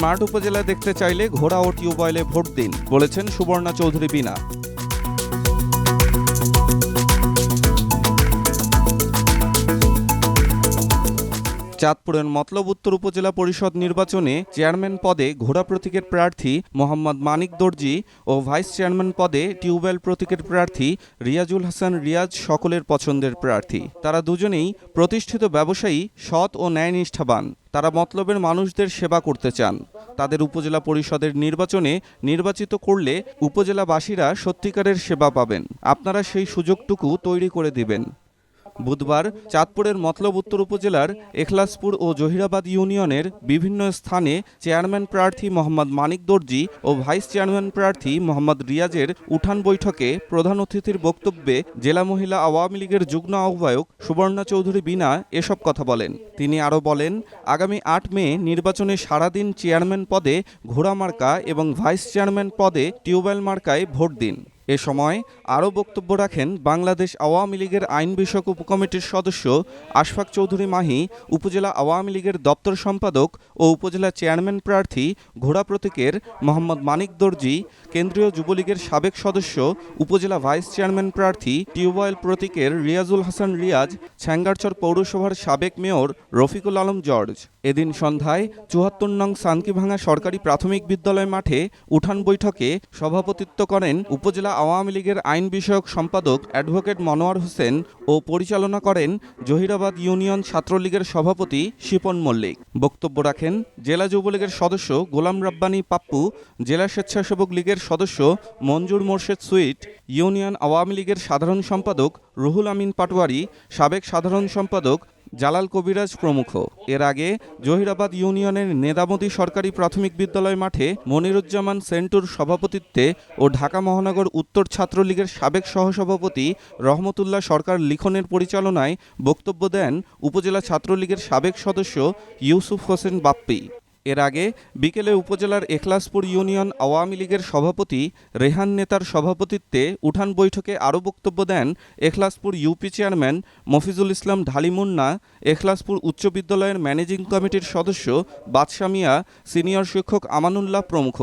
Smart উপজেলা দেখতে চাইলে ঘোড়া ও টিউবওয়েলে ভোট দিন বলেছেন সুবর্ণা চৌধুরী বিনা চাঁদপুরের মতলব উত্তর উপজেলা পরিষদ নির্বাচনে চেয়ারম্যান পদে ঘোড়া প্রতীকের প্রার্থী মোহাম্মদ মানিক দর্জি ও ভাইস চেয়ারম্যান পদে টিউবওয়েল প্রতীকের প্রার্থী রিয়াজুল হাসান রিয়াজ সকলের পছন্দের প্রার্থী। তারা দুজনেই প্রতিষ্ঠিত ব্যবসায়ী, সৎ ও ন্যায়নিষ্ঠাবান। তারা মতলবের মানুষদের সেবা করতে চান। তাদের উপজেলা পরিষদের নির্বাচনে নির্বাচিত করলে উপজেলাবাসীরা সত্যিকারের সেবা পাবেন। আপনারা সেই সুযোগটুকু তৈরি করে দিবেন। বুধবার চাঁদপুরের মতলব উত্তর উপজেলার এখলাসপুর ও জহিরাবাদ ইউনিয়নের বিভিন্ন স্থানে চেয়ারম্যান প্রার্থী মোহাম্মদ মানিক দর্জি ও ভাইস চেয়ারম্যান প্রার্থী মোহাম্মদ রিয়াজের উঠান বৈঠকে প্রধান অতিথির বক্তব্যে জেলা মহিলা আওয়ামী লীগের যুগ্ম আহ্বায়ক সুবর্ণা চৌধুরী বিনা এসব কথা বলেন। তিনি আরও বলেন, আগামী আট মে নির্বাচনে সারাদিন চেয়ারম্যান পদে ঘোড়া মার্কা এবং ভাইস চেয়ারম্যান পদে টিউবওয়েল মার্কায় ভোট দিন। এ সময় আরও বক্তব্য রাখেন বাংলাদেশ আওয়ামী লীগের আইন বিষয়ক উপকমিটির সদস্য আশফাক চৌধুরী মাহি, উপজেলা আওয়ামী লীগের দপ্তর সম্পাদক ও উপজেলা চেয়ারম্যান প্রার্থী ঘোড়া প্রতীকের মোহাম্মদ মানিক দর্জি, কেন্দ্রীয় যুবলীগের সাবেক সদস্য উপজেলা ভাইস চেয়ারম্যান প্রার্থী টিউবওয়েল প্রতীকের রিয়াজুল হাসান রিয়াজ, ছ্যাঙ্গারচর পৌরসভার সাবেক মেয়র রফিকুল আলম জর্জ। এদিন সন্ধ্যায় চুয়াত্তর নং সানকিভাঙা সরকারি প্রাথমিক বিদ্যালয় মাঠে উঠান বৈঠকে সভাপতিত্ব করেন উপজেলা আওয়ামী লীগের আইন বিষয়ক সম্পাদক অ্যাডভোকেট মনোয়ার হোসেন ও পরিচালনা করেন জহিরাবাদ ইউনিয়ন ছাত্রলীগের সভাপতি শিপন মল্লিক। বক্তব্য রাখেন জেলা যুবলীগের সদস্য গোলাম রাব্বানী পাপ্পু, জেলা স্বেচ্ছাসেবক লীগের সদস্য মঞ্জুর মোর্শেদ সুইট, ইউনিয়ন আওয়ামী লীগের সাধারণ সম্পাদক রুহুল আমিন পাটোয়ারি, সাবেক সাধারণ সম্পাদক জালাল কবিরাজ প্রমুখ। এর আগে জহিরাবাদ ইউনিয়নের নেদামতি সরকারি প্রাথমিক বিদ্যালয় মাঠে মনিরুজ্জামান সেন্টুর সভাপতিত্বে ও ঢাকা মহানগর উত্তর ছাত্রলীগের সাবেক সহসভাপতি রহমতুল্লাহ সরকার লিখনের পরিচালনায় বক্তব্য দেন উপজেলা ছাত্রলীগের সাবেক সদস্য ইউসুফ হোসেন বাপ্পি। এর আগে বিকেলে উপজেলার এখলাসপুর ইউনিয়ন আওয়ামী লীগের সভাপতি রেহান নেতার সভাপতিত্বে উঠান বৈঠকে আরও বক্তব্য দেন এখলাসপুর ইউপি চেয়ারম্যান মফিজুল ইসলাম ঢালিমুন্না, এখলাসপুর উচ্চ বিদ্যালয়ের ম্যানেজিং কমিটির সদস্য বাদশামিয়া সিনিয়র শিক্ষক আমানুল্লাহ প্রমুখ।